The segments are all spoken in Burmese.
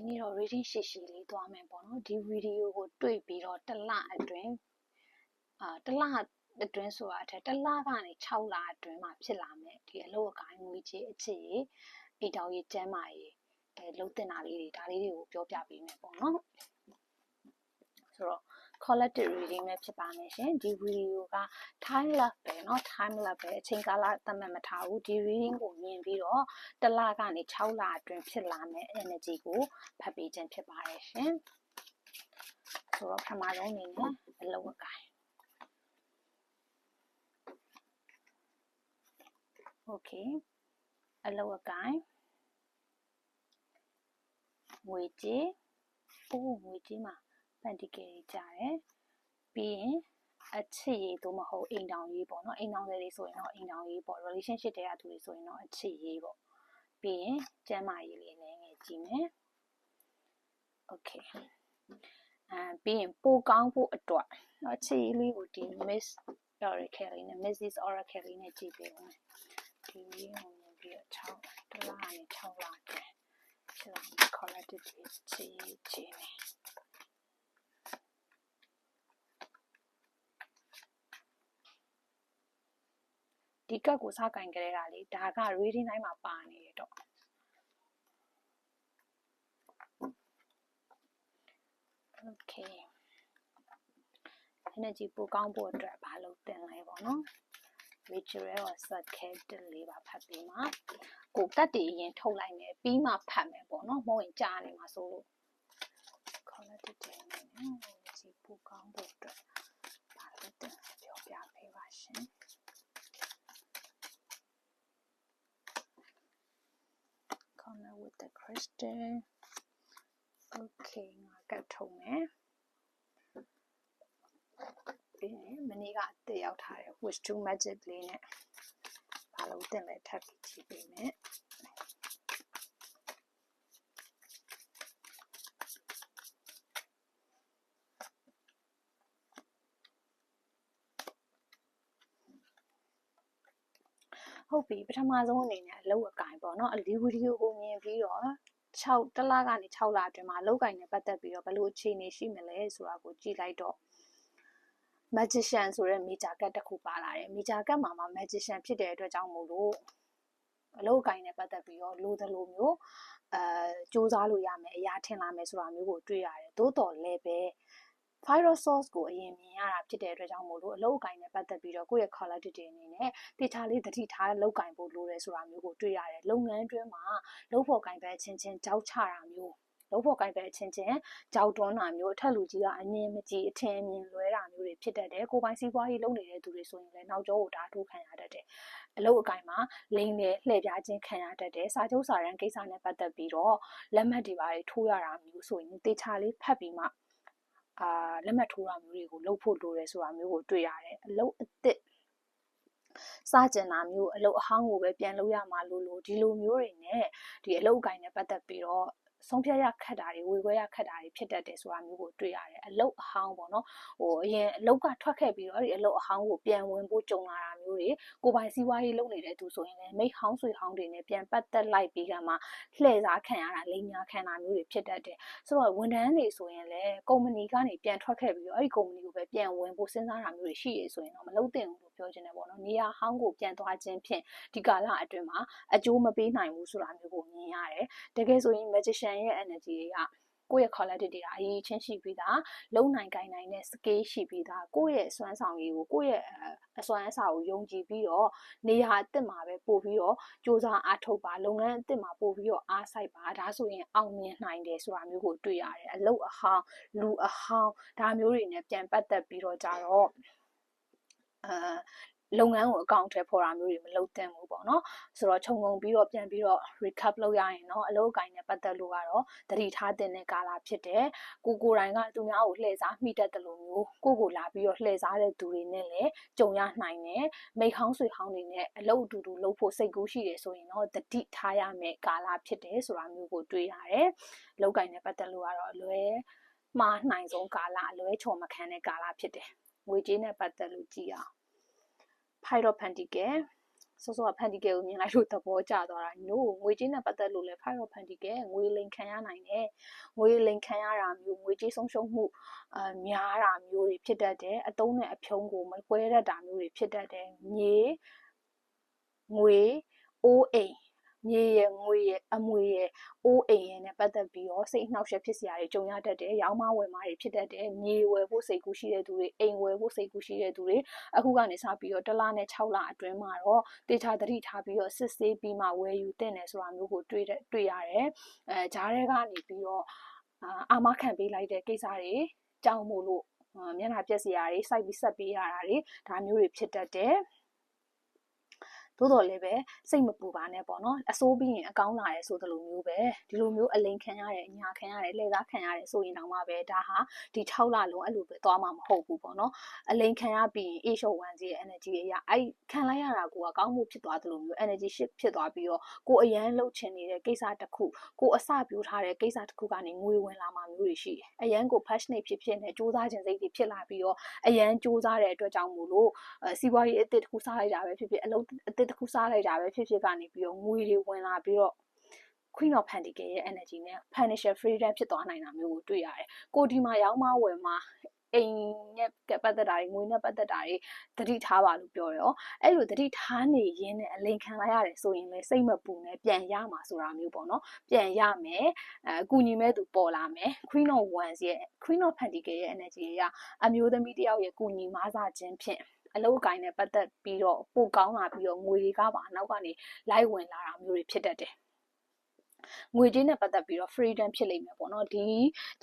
ဒီနေ့တော့ reading ရှည်ရှည်လေးသွားမယ်ပေါ့နော်ဒီဗီဒီယိုကိုတွေ့ပြီးတော့တစ်လအတွင်းအာတစ်လအတွင်းဆိုတာအထက်တစ်လကနေ6လအတွင်းမှာဖြစ်လာမယ်ဒီအလုပ်အကိုင်းငွေကြေးအခြေရေးအိတ်တောင်ရေးကျန်းမာရေးအဲလုံးတင်တာလေးတွေဒါလေးတွေကိုပြောပြပေးမယ်ပေါ့နော်ဆိုတော့ collective reading ပဲဖြစ်ပါမယ်ရှင်ဒီဗီဒီယိုက time lapse ပဲเนาะ time lapse ပဲအချိန်ကာလသတ်မှတ်မထားဘူးဒီ reading ကိုမြင်ပြီးတော့တစ်လကနေ6လအတွင်းဖြစ်လာမယ့် energy ကိုဖတ်ပေးခြင်းဖြစ်ပါတယ်ရှင်ဆိုတော့ပထမဆုံးအနေနဲ့အလုပ်အကိုင် okay အလုပ်အကိုင်ငွေကြေးအိုးငွေကြေးမှာ ပန်တီကယ်ကြီးကြတယ်ပြီးရင်အချစ်ရေးသို့မဟုတ်အိမ်တောင်ရေးပေါ့နော်အိမ်တောင်တွေဆိုရင်တော့အိမ်တောင်ရေးပေါ့ relationship တွေကသူတွေဆိုရင်တော့အချစ်ရေးပေါ့ပြီးရင်ကျမ်းမာရေးလေးလည်းငယ်ကြည့်မယ် okay အဲပြီးရင်ပိုကောင်းဖို့အတွက်နော်အချစ်ရေးလေးကိုဒီ miss oracle လေးနဲ့ mrs oracle လေးနဲ့ကြည့်ပေးဦးဒီလေးကိုမြင်ပြီးတော့6ဒေါ်လာနဲ့6လတဲ့ဖြစ်လာ collective ချစ်ရေးချစ်နေ ဒီကတ်ကိုစကင်ကြတဲ့တာလေဒါက reading တိုင်းမှာပါနေတယ်တော့ okay energy ပိုကောင်းဖို့အတွက်ဘာလုပ်တင်လဲပေါ့နော် ritual or circuit လေးပါဖတ်ပြီးမှကိုကတ်တည်ရင်ထုတ်လိုက်မယ်ပြီးမှဖတ်မယ်ပေါ့နော်မဟုတ်ရင်ကြားနေမှာဆိုလို့ quality တင်နေနော် energy ပိုကောင်းဖို့အတွက်ဘာလုပ်တင်ပြောပြပေးပါရှင် corner with the crystal okay ငါကတ်ထုံမယ်ပြီးရင်မနေ့ကတည်ရောက်ထားတဲ့ wish to magic လေးနဲ့ဘာလို့တင်လဲထပ်ပြီးကြည့်ပေးမယ်ဟုတ်ပြီပထမဆုံးအနေနဲ့အလုပ်အကင်ပေါ့နော်အလီဗီဒီယိုကိုမြင်ပြီးတော့ 6တလကနေ6လအတွင်းမှာအလုပ်ကင်နဲ့ပတ်သက်ပြီးတော့ဘယ်လိုအခြေအနေရှိမလဲဆိုတာကိုကြည့်လိုက်တော့ magician ဆိုတဲ့ major cut တစ်ခုပါလာတယ် major cut မှာမှာ magician ဖြစ်တဲ့အတွက်ကြောင့်မို့လို့အလုပ်ကိုင်းနဲ့ပတ်သက်ပြီးတော့လိုသလိုမျိုးအဲစူးစမ်းလို့ရမယ်အရာထင်လာမယ်ဆိုတာမျိုးကိုတွေ့ရတယ်သို့တော်လည်းပဲ virus source ကိုအရင်မြင်ရတာဖြစ်တဲ့အတွက်ကြောင့်မို့လို့အလုပ်အကင်နဲ့ပတ်သက်ပြီးတော့ကိုယ့်ရဲ့ quality တွေအနေနဲ့တေချာလေးတတိထားလုပ်ကင်ဖို့လိုတယ်ဆိုတာမျိုးကိုတွေ့ရတယ်လုပ်ငန်းတွင်းမှာလုပ်ဖို့ကင်ပဲချင်းချင်းကြောက်ချတာမျိုးလုံးဖို့ကိုင်ပဲအချင်းချင်းကြောက်တွန်းတာမျိုးအထက်လူကြီးကအမြင်မကြည့်အထင်အမြင်လွဲတာမျိုးတွေဖြစ်တတ်တယ်ကိုပိုင်စီးပွားရေးလုပ်နေတဲ့သူတွေဆိုရင်လည်းနောက်ကျောကိုဓာတ်ထိုးခံရတတ်တယ်အလုပ်အကင်မှာလိန်နဲ့လှည့်ပြားခြင်းခံရတတ်တယ်စာချုပ်စာတမ်းကိစ္စနဲ့ပတ်သက်ပြီးတော့လက်မှတ်တွေပါထိုးရတာမျိုးဆိုရင်တေချာလေးဖတ်ပြီးမှ အာလက်မှတ်ထိုးတာမျိုးတွေကိုလုပ်ဖို့လိုတယ်ဆိုတာမျိုးကိုတွေ့ရတယ်အလုပ်အသစ်စကြင်တာမျိုးအလုပ်အဟောင်းကိုပဲပြန်လုပ်ရမှာလို့လို့ဒီလိုမျိုးတွေနဲ့ဒီအလုပ်အကင်နဲ့ပတ်သက်ပြီးတော့ ဆုံးဖြတ်ရခက်တာတွေဝေခွဲရခက်တာတွေဖြစ်တတ်တယ်ဆိုတာမျိုးကိုတွေ့ရတယ်အလုတ်အဟောင်းပေါ့နော်ဟိုအရင်အလုတ်ကထွက်ခဲ့ပြီးတော့ဒီအလုတ်အဟောင်းကိုပြန်ဝင်ဖို့ကြုံလာတာမျိုးတွေကိုပိုင်စီးပွားရေးလုပ်နေတဲ့သူဆိုရင်လည်းမိတ်ဟောင်းဆွေဟောင်းတွေနဲ့ပြန်ပတ်သက်လိုက်ပြီးကမှလှည့်စားခံရတာလိမ်ညာခံတာမျိုးတွေဖြစ်တတ်တယ်ဆိုတော့ဝန်ထမ်းတွေဆိုရင်လည်းကုမ္ပဏီကနေပြန်ထွက်ခဲ့ပြီးတော့အဲ့ဒီကုမ္ပဏီကိုပဲပြန်ဝင်ဖို့စဉ်းစားတာမျိုးတွေရှိရဆိုရင်တော့မလုပ်သင့်ဘူးလို့ ပြောချင်တယ်ပေါ့နော်နေရာဟောင်းကိုပြန်သွားခြင်းဖြင့်ဒီကာလအတွင်းမှာအကျိုးမပေးနိုင်ဘူးဆိုတာမျိုးကိုမြင်ရတယ်တကယ်ဆိုရင် magician ရဲ့ energy တွေကကိုယ့်ရဲ့ quality တွေအရေးချင်းရှိပြီးသားလုံနိုင်ကိုင်းနိုင်တဲ့ skill ရှိပြီးသားကိုယ့်ရဲ့အစွမ်းဆောင်ရည်ကိုကိုယ့်ရဲ့အစွမ်းအစာကိုယုံကြည်ပြီးတော့နေရာအစ်စ်မှာပဲပို့ပြီးတော့စူးစမ်းအားထုတ်ပါလုပ်ငန်းအစ်စ်မှာပို့ပြီးတော့အားစိုက်ပါဒါဆိုရင်အောင်မြင်နိုင်တယ်ဆိုတာမျိုးကိုတွေ့ရတယ်အလုတ်အဟောင်းလူအဟောင်းဒါမျိုးတွေနဲ့ပြန်ပတ်သက်ပြီးတော့ကြတော့ အာလုပ်ငန်းကိုအကောင့်ထဲပေါ်တာမျိုးတွေမလုပ်သင့်ဘူးပေါ့နော်ဆိုတော့ခြုံငုံပြီးတော့ပြန်ပြီးတော့ recap လုပ်ရရင်တော့အလုပ်အကိုင်နဲ့ပတ်သက်လို့ကတော့တတိထားတဲ့ကာလဖြစ်တယ်ကိုကိုတိုင်းကသူများကိုလှည့်စားမိတတ်တယ်လို့မျိုးကိုကိုလာပြီးတော့လှည့်စားတဲ့သူတွေနဲ့လည်းကြုံရနိုင်တယ်မိဟောင်းဆွေဟောင်းတွေနဲ့အလုပ်အတူတူလုပ်ဖို့စိတ်ကူးရှိတယ်ဆိုရင်တော့တတိထားရမယ်ကာလဖြစ်တယ်ဆိုတာမျိုးကိုတွေးရတယ်လုပ်ကိုင်နဲ့ပတ်သက်လို့ကတော့အလွဲမှားနိုင်ဆုံးကာလအလွဲချော်မခံတဲ့ကာလဖြစ်တယ် ငွေကြေးနဲ့ပတ်သက်လို့ကြည့်အောင် Five of Pentacle စောစောက Pentacle ကိုမြင်လိုက်လို့သဘောကျသွားတာ no ငွေကြေးနဲ့ပတ်သက်လို့လည်း Five of Pentacle ငွေလိမ်ခံရနိုင်တယ်ငွေလိမ်ခံရတာမျိုးငွေကြေးဆုံးရှုံးမှုအများတာမျိုးတွေဖြစ်တတ်တယ်အတုံးနဲ့အဖြုံးကိုမကွဲတတ်တာမျိုးတွေဖြစ်တတ်တယ်မြေငွေအိုးအိ မ်မြေရယ်ငွေရယ်အမွေရယ်အိုးအိမ်ရယ်နဲ့ပတ်သက်ပြီးတော့စိတ်နှောက်ယှက်ဖြစ်စရာတွေကြုံရတတ်တယ်။ရောင်းမဝယ်မာတွေဖြစ်တတ်တယ်။မြေဝယ်ဖို့စိတ်ကူးရှိတဲ့သူတွေအိမ်ဝယ်ဖို့စိတ်ကူးရှိတဲ့သူတွေအခုကနေစပြီးတော့တစ်လနဲ့6လအတွင်းမှာတော့တေချာသတိထားပြီးတော့စစ်ဆေးပြီးမှဝယ်ယူတင်တယ်ဆိုတာမျိုးကိုတွေ့တဲ့တွေ့ရတယ်။အဲဂျားတွေကနေပြီးတော့အာမခံပေးလိုက်တဲ့ကိစ္စတွေကြောက်မို့လို့မျက်နှာပြက်စရာတွေစိုက်ပြီးဆက်ပေးရတာတွေဒါမျိုးတွေဖြစ်တတ်တယ်။ သို့တော်လည်းပဲစိတ်မပူပါနဲ့ပေါ့နော်အစိုးပြီးရင်အကောင်းလာတယ်ဆိုသလိုမျိုးပဲဒီလိုမျိုးအလိန်ခံရတယ်အညာခံရတယ်လှည့်သားခံရတယ်ဆိုရင်တောင်မှပဲဒါဟာဒီ6လလုံးအဲ့လိုပဲသွားမှာမဟုတ်ဘူးပေါ့နော်အလိန်ခံရပြီးရင် A show 1စီရဲ့ energy အရာအဲ့ခံလိုက်ရတာကိုကကောင်းမှုဖြစ်သွားသလိုမျိုး energy shift ဖြစ်သွားပြီးတော့ကိုအရန်လှုပ်ချင်နေတဲ့ကိစ္စတစ်ခုကိုအစပြိုးထားတဲ့ကိစ္စတစ်ခုကနေငွေဝင်လာမှာမျိုးတွေရှိတယ်အရန်ကို passionate ဖြစ်ဖြစ်နဲ့စူးစမ်းခြင်းစိတ်တွေဖြစ်လာပြီးတော့အရန်စူးစမ်းတဲ့အတွက်ကြောင့်မို့လို့စီးပွားရေးအသစ်တစ်ခုစားလိုက်တာပဲဖြစ်ဖြစ်အလုပ်အသစ်တစ်ခုစားလိုက်တာပဲဖြစ်ဖြစ်ကနေပြီးတော့ငွေတွေဝင်လာပြီးတော့ Queen of Pentacles ရဲ့ energy နဲ့ financial freedom ဖြစ်သွားနိုင်တာမျိုးကိုတွေ့ရတယ်။ကိုဒီမှာရောင်းမဝယ်မှာအိမ်နဲ့ပတ်သက်တာတွေငွေနဲ့ပတ်သက်တာတွေတတိထားပါလို့ပြောတယ်ရောအဲ့လိုတတိထားနေရင်းနဲ့အလိန်ခံလိုက်ရတယ်ဆိုရင်လည်းစိတ်မပူနဲ့ပြန်ရမှာဆိုတာမျိုးပေါ့နော်ပြန်ရမယ်အဲအကူညီမဲ့သူပေါ်လာမယ် Queen of Wands ရဲ့ Queen of Pentacles ရဲ့ energy ကအမျိုးသမီးတယောက်ရဲ့ကူညီမဆခြင်းဖြင့် အလုပ်အကိုင်းနဲ့ပတ်သက်ပြီးတော့ပိုကောင်းလာပြီးတော့ငွေတွေကပါအနောက်ကနေလိုက်ဝင်လာတာမျိုးတွေဖြစ်တတ်တယ်ငွေကြေးနဲ့ပတ်သက်ပြီးတော့ freedom ဖြစ်လိမ့်မယ်ပေါ့နော်ဒီ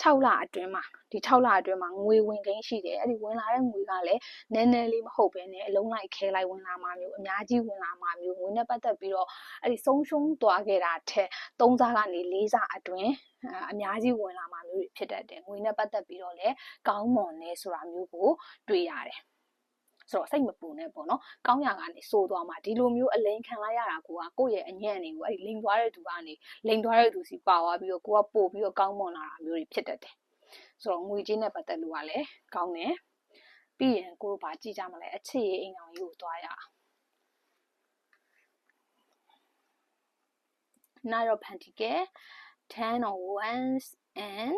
6လအတွင်းမှာဒီ6လအတွင်းမှာငွေဝင်ကိန်းရှိတယ်အဲ့ဒီဝင်လာတဲ့ငွေကလည်းနည်းနည်းလေးမဟုတ်ဘဲနဲ့အလုံးလိုက်ခဲလိုက်ဝင်လာမှာမျိုးအများကြီးဝင်လာမှာမျိုးငွေနဲ့ပတ်သက်ပြီးတော့အဲ့ဒီဆုံးရှုံးသွားခဲ့တာထက်3စားကနေ4စားအတွင်းအများကြီးဝင်လာမှာမျိုးတွေဖြစ်တတ်တယ်ငွေနဲ့ပတ်သက်ပြီးတော့လည်းကောင်းမွန်နေဆိုတာမျိုးကိုတွေ့ရတယ် ဆိုတော့စိတ်မပူနဲ့ပေါ့နော်ကောင်းရာကနေစိုးသွားမှာဒီလိုမျိုးအလိန်ခံလိုက်ရတာကိုကကိုယ့်ရဲ့အညံ့နေကိုအဲ့ဒီလိန်သွားတဲ့သူကနေလိန်သွားတဲ့သူစီပါသွားပြီးတော့ကိုကပို့ပြီးတော့ကောင်းမွန်လာတာမျိုးတွေဖြစ်တတ်တယ်ဆိုတော့ငွေကြေးနဲ့ပတ်သက်လို့ကလည်းကောင်းတယ်ပြီးရင်ကိုတို့ဗာကြည့်ကြမလဲအချစ်ရေးအိမ်အောင်ကြီးကိုသွားရအောင် Nine of Pentacles, Ten of Wands, and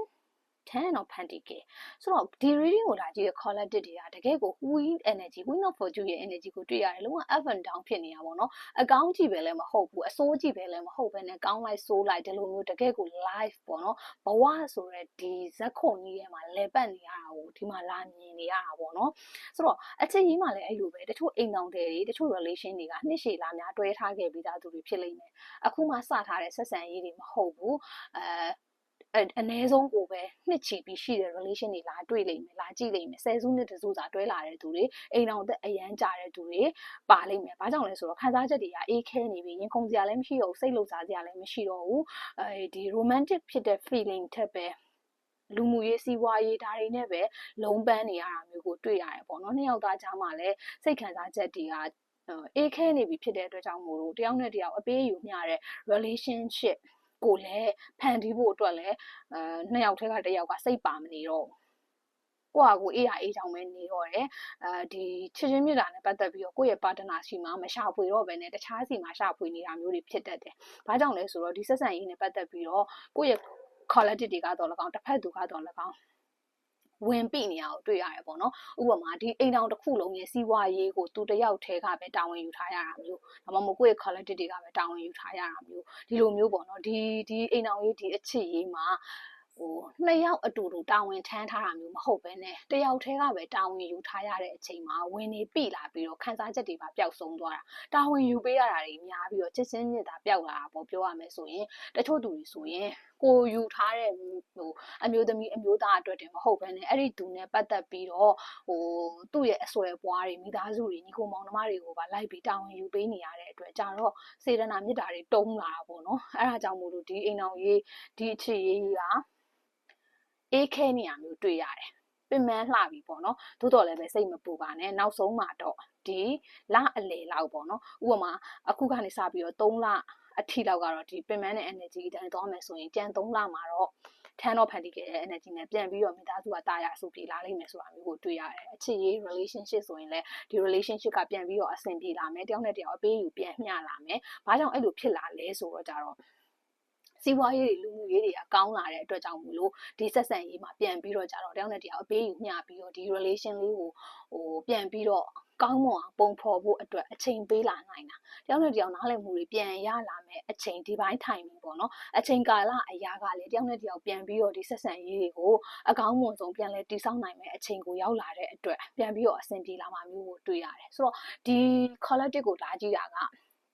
10 of Pentacle ဆိုတော့ဒီ reading ကိုလာကြည့်ရ collected တွေကတကယ်ကို Queen energy Queen of Fortune ရဲ့ energy ကိုတွေ့ရတယ်လုံးဝ up and down ဖြစ်နေတာပေါ့နော်အကောင်းကြည့်ပဲလည်းမဟုတ်ဘူးအဆိုးကြည့်ပဲလည်းမဟုတ်ဘဲနဲ့ကောင်းလိုက်ဆိုးလိုက်ဒီလိုမျိုးတကယ်ကို live ပေါ့နော်ဘဝဆိုတဲ့ဒီဇက်ခုံကြီးထဲမှာလဲပတ်နေရတာကိုဒီမှာလာမြင်နေရတာပေါ့နော်ဆိုတော့အချစ်ကြီးမှလည်းအဲ့လိုပဲတချို့အိမ်တော်တွေတချို့ relation တွေကနှစ်ရှည်လာများတွဲထားခဲ့ပြီးသားသူတွေဖြစ်လိမ့်မယ်အခုမှစထားတဲ့ဆက်ဆံရေးတွေမဟုတ်ဘူးအဲ အနည်းဆုံးကိုပဲနှစ်ချီပြီးရှိတဲ့ relation တွေလာတွေ့လိမ့်မယ်လာကြည့်လိမ့်မယ်ဆယ်စုနှစ်တစုစာတွဲလာတဲ့သူတွေအိမ်တော်သက်အရန်ကြတဲ့သူတွေပါလိမ့်မယ်ဘာကြောင့်လဲဆိုတော့ခံစားချက်တွေကအေးခဲနေပြီရင်ခုန်စရာလည်းမရှိတော့ဘူးစိတ်လှုပ်ရှားစရာလည်းမရှိတော့ဘူးအဲဒီ romantic ဖြစ်တဲ့ feeling ထက်ပဲလူမှုရေးစီးပွားရေးဒါတွေနဲ့ပဲလုံးပန်းနေရတာမျိုးကိုတွေ့ရတယ်ပေါ့နော်နှစ်ယောက်သားကြားမှာလည်းစိတ်ခံစားချက်တွေကအေးခဲနေပြီဖြစ်တဲ့အတွက်ကြောင့်မို့လို့တယောက်နဲ့တယောက်အပေးယူမျှတဲ့ relationship ကိုလည်းဖန်တီးဖို့အတွက်လည်းအဲနှစ်ယောက်ထဲကတစ်ယောက်ကစိတ်ပါမနေတော့ကိုယ့်ဟာကိုယ်အေးရအေးချောင်းပဲနေတော့တယ်အဲဒီချစ်ချင်းမြတ်တာနဲ့ပတ်သက်ပြီးတော့ကိုယ့်ရဲ့ပါတနာရှိမှမရှာဖွေတော့ဘဲနဲ့တခြားစီမှာရှာဖွေနေတာမျိုးတွေဖြစ်တတ်တယ်။ဘာကြောင့်လဲဆိုတော့ဒီဆက်ဆံရေးနဲ့ပတ်သက်ပြီးတော့ကိုယ့်ရဲ့ quality တွေကတော့၎င်းတစ်ဖက်သူကတော့၎င်း ဝင်ပိနေရအောင်တွေ့ရတယ်ပေါ့နော်ဥပမာဒီအိမ်တောင်တစ်ခုလုံးရဲ့စီးပွားရေးကိုသူတယောက်ထဲကပဲတာဝန်ယူထားရတာမျိုးဒါမှမဟုတ်ကိုယ့်ရဲ့ quality တွေကပဲတာဝန်ယူထားရတာမျိုးဒီလိုမျိုးပေါ့နော်ဒီဒီအိမ်တောင်ရေးဒီအချစ်ရေးမှာဟိုနှစ်ယောက်အတူတူတာဝန်ထမ်းထားတာမျိုးမဟုတ်ပဲနဲ့တယောက်တည်းကပဲတာဝန်ယူထားရတဲ့အချိန်မှာဝင်နေပြီလာပြီးတော့ခန်းစားချက်တွေပါပျောက်ဆုံးသွားတာတာဝန်ယူပေးရတာတွေများပြီးတော့ချစ်ချင်းမြတ်တာပျောက်လာတာပေါ့ပြောရမယ်ဆိုရင်တချို့သူတွေဆိုရင်ကိုယူထားတဲ့ဟိုအမျိုးသမီးအမျိုးသားအတွက်တင်မဟုတ်ဘဲနဲ့အဲ့ဒီသူနဲ့ပတ်သက်ပြီးတော့ဟိုသူ့ရဲ့အဆွဲပွားတွေမိသားစုတွေညီကိုမောင်နှမတွေကိုပါလိုက်ပြီးတာဝန်ယူပေးနေရတဲ့အတွက်ကြတော့စေတနာမေတ္တာတွေတုံးလာတာပေါ့နော်အဲ့ဒါကြောင့်မို့လို့ဒီအိမ်အောင်ရေးဒီအခြေရေးကအေးခဲနေရမျိုးတွေ့ရတယ်ပင်မလှပြီပေါ့နော်သို့တော်လည်းပဲစိတ်မပူပါနဲ့နောက်ဆုံးမှာတော့ဒီလအလေလောက်ပေါ့နော်ဥပမာအခုကနေစပြီးတော့3လ အထိလောက်ကတော့ဒီပင်မနဲ့ energy အတိုင်းသွားမယ်ဆိုရင်ကြံ3လမှာတော့ ten of pentacles ရဲ့ energy နဲ့ပြန်ပြီးတော့မိသားစုကတာယာအဆူပြေလာလိမ့်မယ်ဆိုတာမျိုးကိုတွေ့ရတယ်အချစ်ရေး relationship ဆိုရင်လည်းဒီ relationship ကပြန်ပြီးတော့အဆင်ပြေလာမယ်တယောက်နဲ့တယောက်အပေးယူပြန်မျှလာမယ်ဘာကြောင့်အဲ့လိုဖြစ်လာလဲဆိုတော့ကြတော့ စီးပွားရေးတွေလူမှုရေးတွေကကောင်းလာတဲ့အတွက်ကြောင့်မလို့ဒီဆက်ဆံရေးမှာပြန်ပြီးတော့ကြတော့တယောက်နဲ့တယောက်အပေးယူမျှပြီးတော့ဒီ relation လေးကိုဟိုပြန်ပြီးတော့ကောင်းမွန်အောင်ပုံဖော်ဖို့အတွက်အချိန်ပေးလာနိုင်တာတယောက်နဲ့တယောက်နားလည်မှုတွေပြန်ရလာမယ်အချိန်ဒီပိုင်းထိုင်ပြီပေါ့နော်အချိန်ကာလအရာကလည်းတယောက်နဲ့တယောက်ပြန်ပြီးတော့ဒီဆက်ဆံရေးတွေကိုအကောင်းမွန်ဆုံးပြန်လဲတည်ဆောက်နိုင်မယ်အချိန်ကိုရောက်လာတဲ့အတွက်ပြန်ပြီးတော့အဆင်ပြေလာမှာမျိုးကိုတွေ့ရတယ်ဆိုတော့ဒီ collective ကိုလာကြည့်တာက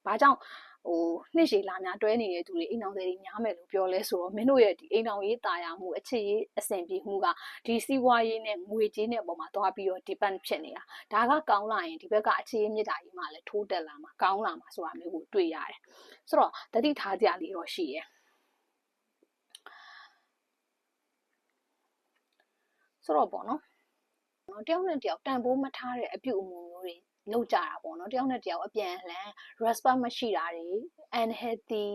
ဘာကြောင့်ဟိုနှစ်ရှည်လာများတွဲနေတဲ့သူတွေအိမ်အောင်တွေများမယ်လို့ပြောလဲဆိုတော့မင်းတို့ရဲ့ဒီအိမ်အောင်ရေးတာယာမှုအခြေရေးအဆင်ပြေမှုကဒီစီးပွားရေးနဲ့ငွေကြေးနဲ့အပေါ်မှာသွားပြီးတော့ depend ဖြစ်နေတာဒါကကောင်းလာရင်ဒီဘက်ကအခြေရေးမြစ်တာကြီးမှလည်းထိုးတက်လာမှာကောင်းလာမှာဆိုတာမျိုးကိုတွေ့ရတယ်ဆိုတော့တတိထားကြလေးတော့ရှိရဲ့ဆိုတော့ပေါ့နော်တယောက်နဲ့တယောက်တန်ဖိုးမထားတဲ့အပြုအမူမျိုးတွေ လောက်ကြတာပေါ့နော်တယောက်နဲ့တယောက်အပြန်အလှန် respect မရှိတာတွေ unhealthy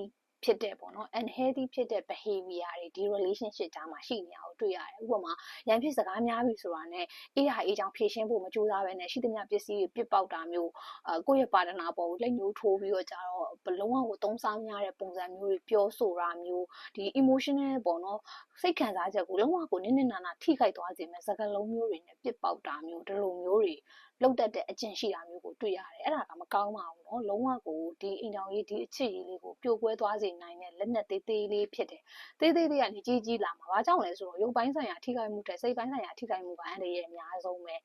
ဖြစ်တဲ့ပေါ့နော် unhealthy ဖြစ်တဲ့ behavior တွေဒီ relationship ကြားမှာရှိနေတာကိုတွေ့ရတယ်ဥပမာရန်ဖြစ်စကားများပြီဆိုတာနဲ့အေးဟာအေးချောင်ဖြည့်ရှင်းဖို့မကြိုးစားပဲနဲ့ရှိသမျှပစ္စည်းတွေပြစ်ပေါက်တာမျိုးအကိုယ့်ရဲ့ပါတနာပေါ်ကိုလက်ညှိုးထိုးပြီးတော့ကြတော့ဘလုံးဝကိုသုံးစားများတဲ့ပုံစံမျိုးတွေပြောဆိုတာမျိုးဒီ emotional ပေါ့နော်စိတ်ခံစားချက်ကိုလုံးဝကိုနစ်နစ်နာနာထိခိုက်သွားစေမဲ့စကားလုံးမျိုးတွေနဲ့ပြစ်ပေါက်တာမျိုးဒီလိုမျိုးတွေ လောက်တတ်တဲ့အကျင့်ရှိတာမျိုးကိုတွေ့ရတယ်အဲ့ဒါကမကောင်းပါဘူးเนาะလုံးဝကိုဒီအိမ်တော်ရေးဒီအချစ်ရေးလေးကိုပြိုကွဲသွားစေနိုင်တဲ့လက်နက်သေးသေးလေးဖြစ်တယ်သေးသေးလေးကနေကြီးကြီးလာမှာဘာကြောင့်လဲဆိုတော့ရုပ်ပိုင်းဆိုင်ရာထိခိုက်မှုတဲ့စိတ်ပိုင်းဆိုင်ရာထိခိုက်မှုကအန်တရဲ့အများဆုံးပဲ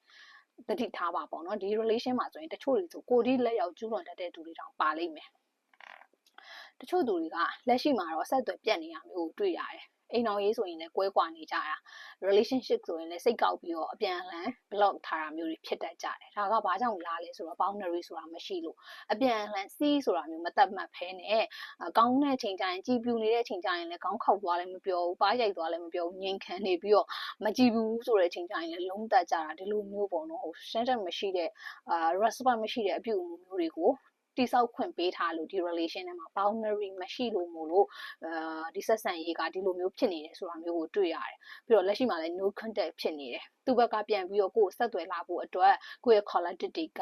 တတိထားပါပေါ့နော်ဒီ relation မှာဆိုရင်တချို့တွေဆိုကိုဒီလက်ရောက်ကျူးလွန်တတ်တဲ့သူတွေတောင်ပါလိမ့်မယ်တချို့သူတွေကလက်ရှိမှာတော့ဆက်သွယ်ပြတ်နေရမျိုးကိုတွေ့ရတယ် အိမ်အောင်ရေးဆိုရင်လည်းကွဲကွာနေကြတာ relationship ဆိုရင်လည်းစိတ်ကောက်ပြီးတော့အပြန်အလှန် block ထားတာမျိုးတွေဖြစ်တတ်ကြတယ်ဒါကဘာကြောင့်လားလဲဆိုတော့ boundary ဆိုတာမရှိလို့အပြန်အလှန်စီးဆိုတာမျိုးမတတ်မှတ်ဖဲနဲ့ကောင်းတဲ့ချိန်ကျရင်ကြည်ပြူနေတဲ့ချိန်ကျရင်လည်းကောင်းခောက်သွားလည်းမပြောဘူးပါးရိုက်သွားလည်းမပြောဘူးငြိမ်ခံနေပြီးတော့မကြည်ဘူးဆိုတဲ့ချိန်ကျရင်လည်းလုံးတက်ကြတာဒီလိုမျိုးပေါ့နော်ဟို standard မရှိတဲ့အာ respect မရှိတဲ့အပြုအမူမျိုးတွေကို တိဆောက်ခွင့်ပေးထားလို့ဒီ relation ထဲမှာ boundary မရှိလို့မို့လို့အာဒီဆက်ဆံရေးကဒီလိုမျိုးဖြစ်နေတယ်ဆိုတာမျိုးကိုတွေ့ရတယ်ပြီးတော့လက်ရှိမှာလည်း no contact ဖြစ်နေတယ်သူ့ဘက်ကပြန်ပြီးတော့ကိုယ်ဆက်သွယ်လာဖို့အတွက်ကိုယ့်ရဲ့ collective တွေက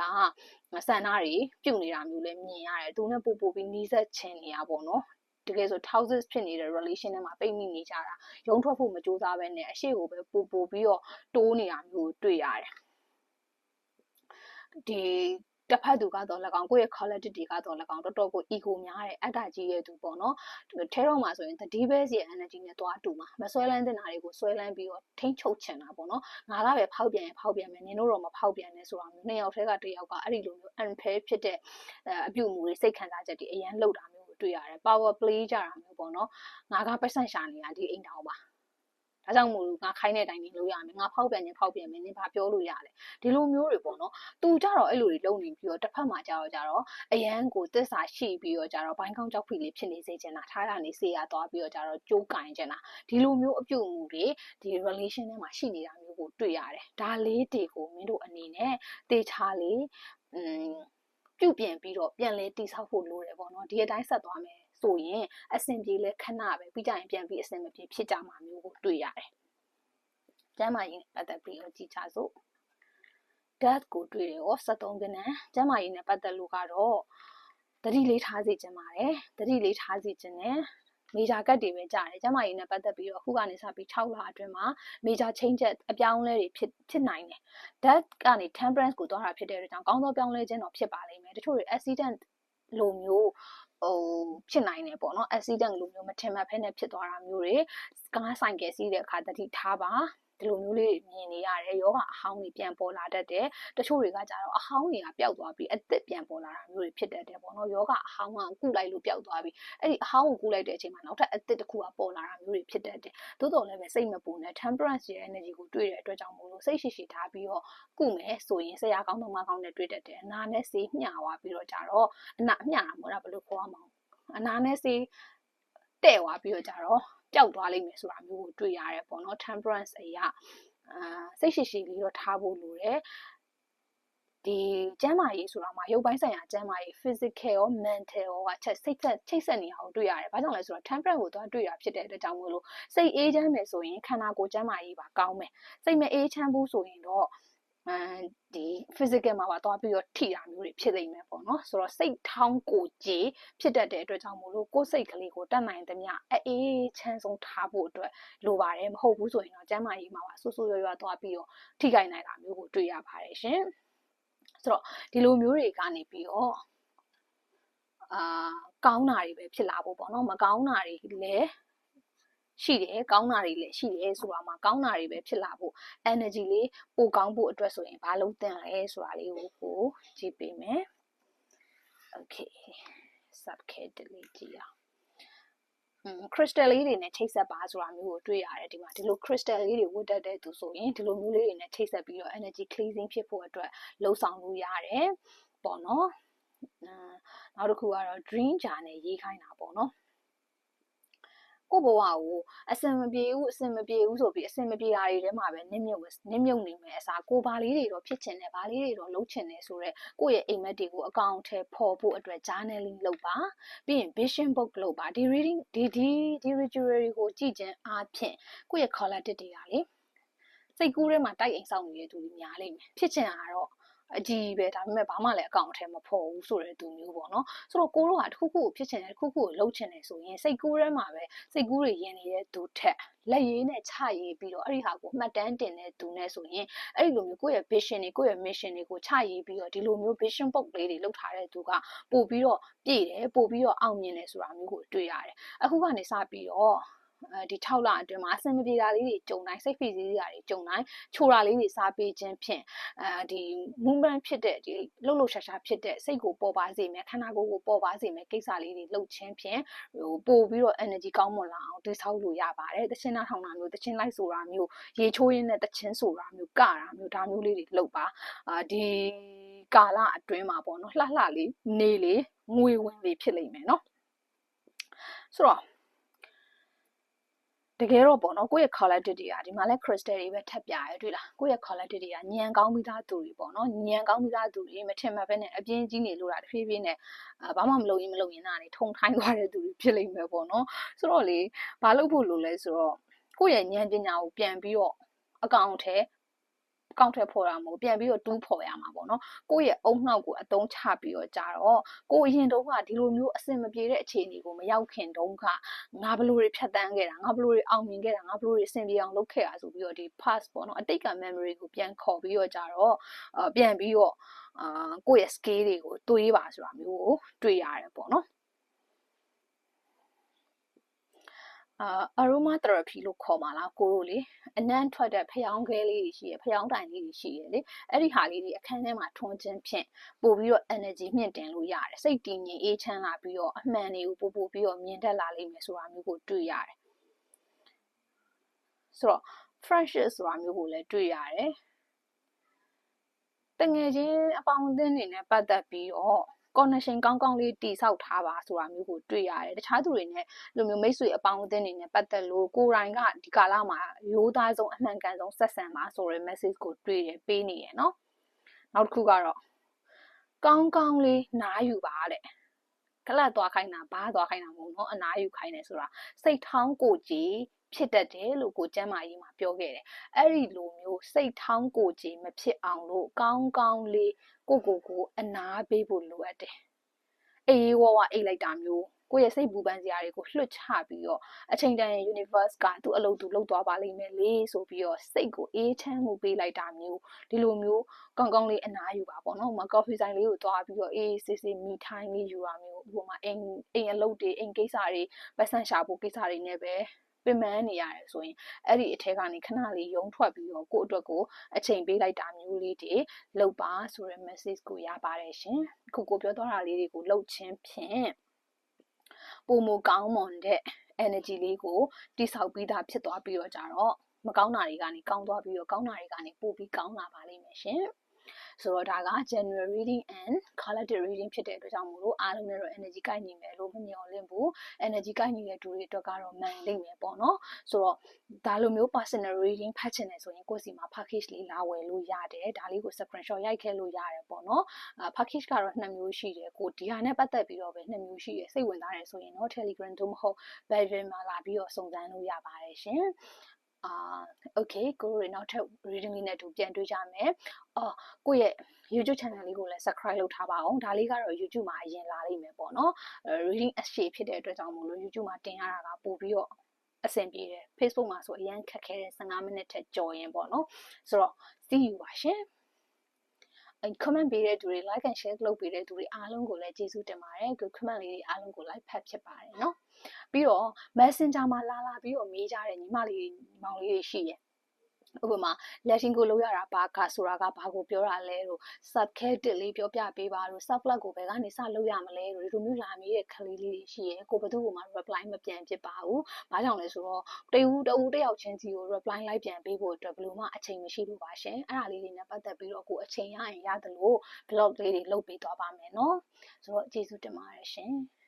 ဆန္ဒတွေပြုတ်နေတာမျိုးလည်းမြင်ရတယ်သူနဲ့ပို့ပို့ပြီးနှီးဆက်ချင်နေတာပေါ့နော်တကယ်ဆို thousands ဖြစ်နေတဲ့ relation ထဲမှာပိတ်မိနေကြတာရုံထွက်ဖို့မကြိုးစားဘဲနဲ့အရှိကိုပဲပို့ပို့ပြီးတော့တိုးနေတာမျိုးတွေ့ရတယ်ဒီ တစ်ဖက်သူကတော့၎င်းကိုယ့်ရဲ့ quality တွေကတော့၎င်းတော်တော်ကို ego များတယ်အတ္တကြီးရဲ့သူပေါ့နော်ထဲတော့မှာဆိုရင်တတိဘဲစီရဲ့ energy နဲ့တွားတူမှာမဆွဲလန်းတဲ့နာတွေကိုဆွဲလန်းပြီးတော့ထိမ့်ချုပ်ချင်တာပေါ့နော်ငါကပဲဖောက်ပြန်ရင်ဖောက်ပြန်မယ်နင်တို့တော့မဖောက်ပြန်နဲ့ဆိုတာမျိုးနှစ်ယောက်တည်းကတစ်ယောက်ကအဲ့ဒီလိုမျိုး unfair ဖြစ်တဲ့အပြုအမူတွေစိတ်ခံစားချက်တွေအရန်လောက်တာမျိုးကိုတွေ့ရတယ် power play ကြတာမျိုးပေါ့နော်ငါကပတ်စံရှာနေတာဒီအိမ်တောင်ပါ ဒါကြောင့်မို့လို့ငါခိုင်းတဲ့အတိုင်းနေလို့ရမယ်ငါဖောက်ပြန်ရင်ဖောက်ပြန်မယ်နင်ဘာပြောလို့ရလဲဒီလိုမျိုးတွေပေါ့နော်သူကြတော့အဲ့လိုတွေလုပ်နေပြီးတော့တစ်ဖက်မှာကြတော့ကြတော့အရန်ကိုတစ္ဆာရှိပြီးတော့ကြတော့ဘိုင်းကောင်းကြောက်ဖိလေးဖြစ်နေစေချင်တာထားရနေစေရသွားပြီးတော့ကြတော့ကြိုးကင်ချင်တာဒီလိုမျိုးအပြုတ်မှုတွေဒီ relation ထဲမှာရှိနေတာမျိုးကိုတွေ့ရတယ်ဒါလေးတွေကိုမင်းတို့အနေနဲ့တေချာလေးอืมပြုတ်ပြန်ပြီးတော့ပြန်လဲတိဆောက်ဖို့လိုတယ်ပေါ့နော်ဒီအတိုင်းဆက်သွားမယ် ဆိုရင်အဆင်ပြေလဲခဏပဲပြီးကြရင်ပြန်ပြီးအဆင်မပြေဖြစ်ကြမှာမျိုးကိုတွေ့ရတယ်။ကျမ်းမာရေးပတ်သက်ပြီးတော့ကြည့်ချစို့ death ကိုတွေ့တယ်ရော73ကနန်းကျမ်းမာရေးနဲ့ပတ်သက်လို့ကတော့တတိလေးထားစီခြင်းပါတယ်တတိလေးထားစီခြင်းနဲ့မေဂျာကတ်တွေပဲကြားတယ်။ကျမကြီးနဲ့ပတ်သက်ပြီးတော့အခုကနေစပြီး6လအတွင်းမှာမေဂျာ change အပြောင်းလဲတွေဖြစ်ဖြစ်နိုင်တယ်။ that ကနေ temperance ကိုသွားတာဖြစ်တဲ့အတွက်ကြောင့်ကောင်းသောပြောင်းလဲခြင်းတော့ဖြစ်ပါလိမ့်မယ်။တချို့တွေ accident လိုမျိုး ဟိုဖြစ်နိုင်တယ်ပေါ့နော် accident လိုမျိုးမထင်မှတ်ဖဲနဲ့ဖြစ်သွားတာမျိုးတွေကားဆိုင်ကယ်စီးတဲ့အခါတတိထားပါ ဒီလိုမျိုးလေးမြင်နေရတယ်ယောဂအဟောင်းတွေပြန်ပေါ်လာတတ်တယ်တချို့တွေကကြတော့အဟောင်းတွေကပျောက်သွားပြီးအသစ်ပြန်ပေါ်လာတာမျိုးတွေဖြစ်တတ်တယ်ပေါ့နော်ယောဂအဟောင်းကကုလိုက်လို့ပျောက်သွားပြီးအဲ့ဒီအဟောင်းကိုကုလိုက်တဲ့အချိန်မှာနောက်ထပ်အသစ်တစ်ခုကပေါ်လာတာမျိုးတွေဖြစ်တတ်တယ်သို့တော်လည်းပဲစိတ်မပူနဲ့ temperance ရဲ့ energy ကိုတွေ့တဲ့အတွက်ကြောင့်မို့လို့စိတ်ရှိရှိထားပြီးတော့ကုမယ်ဆိုရင်ဆရာကောင်းသမားကောင်းနဲ့တွေ့တတ်တယ်အနာနဲ့ဆေးမျှသွားပြီးတော့ကြတော့အနာမျှတာမဟုတ်တာဘယ်လိုခေါ်ရမလဲအနာနဲ့ဆေးတဲ့သွားပြီးတော့ကြတော့ ပျောက်သွားလိမ့်မယ်ဆိုတာမျိုးကိုတွေ့ရတယ်ပေါ့နော် temperance အရာအာစိတ်ရှိရှိလေးတော့ထားဖို့လိုတယ်ဒီကျန်းမာရေးဆိုတာမှာရုပ်ပိုင်းဆိုင်ရာကျန်းမာရေး physical ရော mental ရောကချက်စိတ်သက်ချိတ်ဆက်နေတာကိုတွေ့ရတယ်။ဘာကြောင့်လဲဆိုတော့ temperate ကိုသွားတွေ့တာဖြစ်တဲ့အတွက်ကြောင့်မို့လို့စိတ်အေးချမ်းမယ်ဆိုရင်ခန္ဓာကိုယ်ကျန်းမာရေးပါကောင်းမယ်။စိတ်မအေးချမ်းဘူးဆိုရင်တော့ အမ်ဒီ physical မှာပါသွားပြီးတော့ထိတာမျိုးတွေဖြစ်နေမယ်ပေါ့နော်ဆိုတော့စိတ်ထောင်းကိုကြည်ဖြစ်တတ်တဲ့အတွက်ကြောင့်မို့လို့ကိုယ်စိတ်ကလေးကိုတတ်နိုင်သမျှအေးချမ်းဆုံးထားဖို့အတွက်လိုပါတယ်မဟုတ်ဘူးဆိုရင်တော့ကျန်းမာရေးမှာပါဆူဆူရွရွသွားပြီးတော့ထိခိုက်နိုင်တာမျိုးကိုတွေ့ရပါတယ်ရှင်ဆိုတော့ဒီလိုမျိုးတွေကနေပြီးတော့အာကောင်းတာတွေပဲဖြစ်လာဖို့ပေါ့နော်မကောင်းတာတွေလည်း ရှိတယ်ကောင်းတာတွေလည်းရှိတယ်ဆိုတာမှာကောင်းတာတွေပဲဖြစ်လာဖို့ energy လေးပိုကောင်းဖို့အတွက်ဆိုရင်ဘာလုပ်သင့်လဲဆိုတာလေးကိုကိုကြည့်ပေးမယ် okay subcat delete ကြည့်အောင်อืม crystal လေးတွေနဲ့ချိတ်ဆက်ပါဆိုတာမျိုးကိုတွေ့ရတယ်ဒီမှာဒီလို crystal လေးတွေဝတ်တတ်တဲ့သူဆိုရင်ဒီလိုမျိုးလေးတွေနဲ့ချိတ်ဆက်ပြီးတော့ energy cleansing ဖြစ်ဖို့အတွက်လှုပ်ဆောင်လို့ရတယ်ပေါ့နော်နောက်တစ်ခုကတော့ dream journal ရေးခိုင်းတာပေါ့နော် ကိုဘဝကိုအစင်မပြေဘူးအစင်မပြေဘူးဆိုပြီးအစင်မပြေတာတွေထဲမှာပဲနစ်မြုပ်နစ်မြုပ်နေမယ်အစားကိုဘာလေးတွေတော့ဖြစ်ချင်တယ်ဘာလေးတွေတော့လုပ်ချင်တယ်ဆိုတော့ကိုယ့်ရဲ့အိမ်မက်တွေကိုအကောင့်ထဲပေါ်ဖို့အတွက် journaling လုပ်ပါပြီးရင် vision book လုပ်ပါဒီ reading ဒီဒီဒီ ritual တွေကိုကြည့်ခြင်းအားဖြင့်ကိုယ့်ရဲ့ collective တွေကလေစိတ်ကူးထဲမှာတိုက်အိမ်ဆောင်နေတဲ့သူတွေများလိမ့်မယ်ဖြစ်ချင်တာတော့ အကြီးပဲဒါပေမဲ့ဘာမှလည်းအကောင့်အထဲမဖော်ဘူးဆိုတဲ့သူမျိုးပေါ့နော်ဆိုတော့ကိုတို့ကတစ်ခုခုကိုဖြစ်ချင်တယ်တစ်ခုခုကိုလှုပ်ချင်တယ်ဆိုရင်စိတ်ကူးထဲမှာပဲစိတ်ကူးတွေယဉ်နေတဲ့သူထက်လက်ရည်နဲ့ချရေးပြီးတော့အဲ့ဒီဟာကိုမှတ်တမ်းတင်တဲ့သူနဲ့ဆိုရင်အဲ့ဒီလိုမျိုးကိုယ့်ရဲ့ vision တွေကိုယ့်ရဲ့ mission တွေကိုချရေးပြီးတော့ဒီလိုမျိုး vision book လေးတွေလုပ်ထားတဲ့သူကပို့ပြီးတော့ပြည့်တယ်ပို့ပြီးတော့အောင်မြင်တယ်ဆိုတာမျိုးကိုတွေ့ရတယ်အခုကနေစပြီးတော့အဲ ဒီ6လအတွင်းမှာအဆင်မပြေတာလေးတွေကြုံတိုင်းစိတ်ဖိစီးစရာတွေကြုံတိုင်းချိုတာလေးတွေစားပေးခြင်းဖြင့်အဲဒီ movement ဖြစ်တဲ့ဒီလှုပ်လှုပ်ရှားရှားဖြစ်တဲ့စိတ်ကိုပေါ်ပါစေမယ်ခန္ဓာကိုယ်ကိုပေါ်ပါစေမယ်ကိစ္စလေးတွေလှုပ်ခြင်းဖြင့်ဟိုပို့ပြီးတော့ energy ကောင်းမွန်လာအောင်တွေးဆောက်လို့ရပါတယ်တခြင်းနာထောင်တာမျိုးတခြင်းလိုက်ဆိုတာမျိုးရေချိုးရင်းနဲ့တခြင်းဆိုတာမျိုးကတာမျိုးဒါမျိုးလေးတွေလှုပ်ပါအာဒီကာလအတွင်းမှာပေါ့နော်လှလှလေးနေလေငွေဝင်လေးဖြစ်လိမ့်မယ်နော်ဆိုတော့ တကယ်တော့ပေါ့နော်ကိုယ့်ရဲ့ collective တွေကဒီမှာလဲ crystal တွေပဲထပ်ပြရဲတွေ့လားကိုယ့်ရဲ့ collective တွေကညံကောင်းပြီးသားသူတွေပေါ့နော်ညံကောင်းပြီးသားသူတွေမထင်မှတ်ဘဲနဲ့အပြင်းကြီးနေလို့တာတဖြည်းဖြည်းနဲ့အာဘာမှမလုပ်ရင်မလုပ်ရင်နာနေထုံထိုင်းသွားတဲ့သူတွေဖြစ်လိမ့်မယ်ပေါ့နော်ဆိုတော့လေဘာလုပ်ဖို့လိုလဲဆိုတော့ကိုယ့်ရဲ့ဉာဏ်ပညာကိုပြန်ပြီးတော့အကောင့်ထဲ ကောက်ထက်ဖော်တာမဟုတ်ပြန်ပြီးတော့တူးဖော်ရမှာပေါ့နော်ကိုယ့်ရဲ့အုံနှောက်ကိုအတုံးချပြီးတော့ကြတော့ကိုအရင်တုန်းကဒီလိုမျိုးအဆင်မပြေတဲ့အခြေအနေကိုမရောက်ခင်တုန်းကငါဘလို့တွေဖြတ်တန်းခဲ့တာငါဘလို့တွေအောင်မြင်ခဲ့တာငါဘလို့တွေအဆင်ပြေအောင်လုပ်ခဲ့တာဆိုပြီးတော့ဒီ past ပေါ့နော်အတိတ်က memory ကိုပြန်ခေါ်ပြီးတော့ကြတော့ပြန်ပြီးတော့အာကိုယ့်ရဲ့ skill တွေကိုတွေးပါဆိုတာမျိုးကိုတွေ့ရတယ်ပေါ့နော်အာ aroma therapy လို့ခေါ်မှာလားကိုတို့လေအနံ့ထွက်တဲ့ဖျောင်းခဲလေးတွေရှိရဖျောင်းတိုင်လေးတွေရှိရလေအဲ့ဒီဟာလေးတွေအခန်းထဲမှာထွန်းခြင်းဖြင့်ပို့ပြီးတော့ energy မြင့်တင်လို့ရတယ်စိတ်တည်ငြိမ်အေးချမ်းလာပြီးတော့အမှန်တွေကိုပို့ပို့ပြီးတော့မြင်တတ်လာလိမ့်မယ်ဆိုတာမျိုးကိုတွေ့ရတယ်ဆိုတော့ fresh ဆိုတာမျိုးကိုလည်းတွေ့ရတယ်တငယ်ချင်းအပေါင်းအသင်းတွေနဲ့ပတ်သက်ပြီးတော့ connection ကောင်းကောင်းလေးတည်ဆောက်ထားပါဆိုတာမျိုးကိုတွေ့ရတယ်တခြားသူတွေနဲ့လိုမျိုးမိတ်ဆွေအပေါင်းအသင်းတွေနဲ့ပတ်သက်လို့ကိုယ်တိုင်ကဒီကာလမှာရိုးသားဆုံးအမှန်ကန်ဆုံးဆက်ဆံပါဆိုတဲ့ message ကိုတွေ့ရပေးနေရနော်နောက်တစ်ခုကတော့ကောင်းကောင်းလေးနားယူပါတဲ့ကလတ်သွားခိုင်းတာဘားသွားခိုင်းတာမဟုတ်နော်အနားယူခိုင်းတယ်ဆိုတာစိတ်ထောင်းကိုကြည် ဖြစ်တတ်တယ်လို့ကိုကျမ်းမာရေးမှာပြောခဲ့တယ်။အဲ့ဒီလိုမျိုးစိတ်ထောင်းကိုကြည်မဖြစ်အောင်လို့ကောင်းကောင်းလေးကိုကိုကိုအနာပေးဖို့လိုအပ်တယ်။အေးဝဝအိတ်လိုက်တာမျိုးကိုယ့်ရဲ့စိတ်ပူပန်စရာတွေကိုလွှတ်ချပြီးတော့အချိန်တန် universe ကသူ့အလုပ်သူလုပ်သွားပါလိမ့်မယ်လေဆိုပြီးတော့စိတ်ကိုအေးချမ်းမှုပေးလိုက်တာမျိုးဒီလိုမျိုးကောင်းကောင်းလေးအနားယူပါပေါ့နော်။ဥပမာ coffee ဆိုင်လေးကိုသွားပြီးတော့အေးစစ်စစ်မိထိုင်းလေးယူရမျိုးဥပမာအိမ်အိမ်အလုပ်တွေအိမ်ကိစ္စတွေပတ်စံရှာဖို့ကိစ္စတွေနဲ့ပဲ ပင်ပန်းနေရတယ်ဆိုရင်အဲ့ဒီအထက်ကနေခဏလေးယုံထွက်ပြီးတော့ကိုယ့်အတွက်ကိုအချိန်ပေးလိုက်တာမျိုးလေးတွေလုပ်ပါဆိုတဲ့ message ကိုရပါတယ်ရှင်ခုကိုပြောသွားတာလေးတွေကိုလှုပ်ချင်းဖြင့်ပုံမကောင်းမွန်တဲ့ energy လေးကိုတိဆောက်ပြီးသားဖြစ်သွားပြီးတော့ကြတော့မကောင်းတာတွေကနေကောင်းသွားပြီးတော့ကောင်းတာတွေကနေပိုပြီးကောင်းလာပါလိမ့်မယ်ရှင် ဆိုတော့ဒါက general reading and collective reading ဖြစ်တဲ့အတွက်ကြောင့်မို့လို့အားလုံးနဲ့တော့ energy ကိုက်ညီမယ်လို့မမျှော်လင့်ဘူး energy ကိုက်ညီတဲ့သူတွေအတွက်ကတော့မှန်လိမ့်မယ်ပေါ့နော်ဆိုတော့ဒါလိုမျိုး personal reading ဖတ်ချင်တယ်ဆိုရင်ကိုယ့်စီမှာ package လေးလာဝယ်လို့ရတယ်ဒါလေးကို screenshot ရိုက်ခဲ့လို့ရတယ်ပေါ့နော်အာ package ကတော့နှစ်မျိုးရှိတယ်ကိုဒီဟာနဲ့ပတ်သက်ပြီးတော့ပဲနှစ်မျိုးရှိတယ်စိတ်ဝင်စားတယ်ဆိုရင်တော့ Telegram တို့မဟုတ် Viber မှာလာပြီးတော့စုံစမ်းလို့ရပါတယ်ရှင် အာ okay ကိုရိုနောက်ထပ် reading လေးနဲ့တူပြန်တွေ့ကြမယ်အော်ကိုယ့်ရဲ့ YouTube channel လေးကိုလည်း subscribe လုပ်ထားပါအောင်ဒါလေးကတော့ YouTube မှာအရင်လာလိမ့်မယ်ပေါ့နော် reading အရှိဖြစ်တဲ့အတွက်ကြောင့်မို့လို့ YouTube မှာတင်ရတာကပို့ပြီးတော့အဆင်ပြေတယ် Facebook မှာဆိုအရင်ခက်ခဲတဲ့15မိနစ်ထက်ကြော်ရင်ပေါ့နော်ဆိုတော့ see you ပါရှင်အဲ comment ပေးတဲ့သူတွေ like and share လုပ်ပေးတဲ့သူတွေအားလုံးကိုလည်းကျေးဇူးတင်ပါတယ်ကို comment လေးတွေအားလုံးကို like ဖတ်ဖြစ်ပါတယ်เนาะပြီးတော့ messenger မှာလာလာပြီးတော့မေးကြတဲ့ညီမလေးမောင်လေးတွေရှိရဲ့ ဥပမာ Latin ကိုလောက်ရတာဘာကဆိုတာကဘာကိုပြောတာလဲလို့ subject လေးပြောပြပေးပါလို့ sublet ကိုဘယ်ကနေစလုပ်ရမလဲလို့ဒီလိုမျိုးလာမေးတဲ့ကလေးလေးတွေရှိရဲကိုဘသူ့ကိုမှ reply မပြန်ဖြစ်ပါဘူး။ဘာကြောင့်လဲဆိုတော့တဦးတဦးတယောက်ချင်းစီကို reply လိုက်ပြန်ပေးဖို့အတွက်ဘယ်လိုမှအချိန်မရှိလို့ပါရှင်။အဲ့ဒါလေးတွေနဲ့ပတ်သက်ပြီးတော့ကိုအချိန်ရရင်ရတယ်လို့ blog လေးတွေလုပ်ပေးသွားပါမယ်နော်။ဆိုတော့ကျေးဇူးတင်ပါတယ်ရှင်။